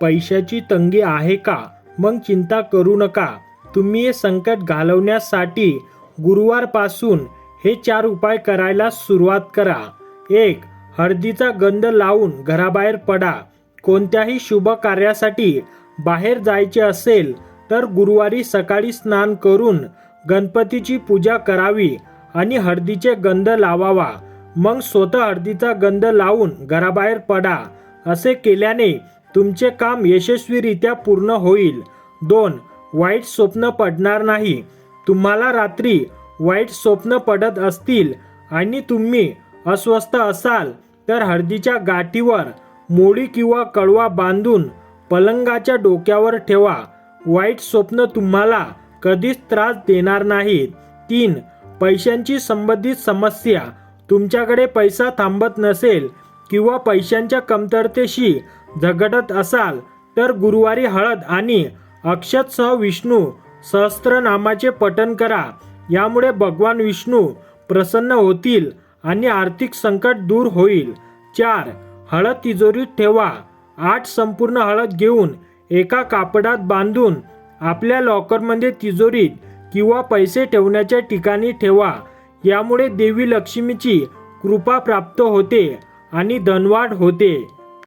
पैशाची तंगी आहे का? मग चिंता करू नका. तुम्ही हे संकट घालवण्यासाठी गुरुवारपासून हे चार उपाय करायला सुरुवात करा. एक हळदीचा गंध लावून घराबाहेर पडा. कोणत्याही शुभ कार्यासाठी बाहेर जायचे असेल तर गुरुवारी सकाळी स्नान करून गणपतीची पूजा करावी आणि हळदीचे गंध लावावा. मग स्वतः हळदीचा गंध लावून घराबाहेर पडा. असे केल्याने तुमचे काम यशस्वीरित्या पूर्ण होईल. दोन वाईट स्वप्न पडणार नाही. तुम्हाला रात्री वाईट स्वप्न पडत असतील आणि तुम्ही अस्वस्थ असाल तर हळदीच्या गाठीवर मोडी किंवा कळवा बांधून पलंगाच्या डोक्यावर ठेवा. वाईट स्वप्न तुम्हाला कधीच त्रास देणार नाहीत. तीन पैशांची संबंधित समस्या. तुमच्याकडे पैसा थांबत नसेल किंवा पैशांच्या कमतरतेशी झगडत असाल तर गुरुवारी हळद आणि अक्षतसह विष्णू सहस्त्रनामाचे पठण करा. यामुळे भगवान विष्णू प्रसन्न होतील आणि आर्थिक संकट दूर होईल. चार हळद तिजोरीत ठेवा. आठ संपूर्ण हळद घेऊन एका कापडात बांधून आपल्या लॉकरमध्ये तिजोरीत किंवा पैसे ठेवण्याच्या ठिकाणी ठेवा. यामुळे देवी लक्ष्मीची कृपा प्राप्त होते आणि धनवाढ होते.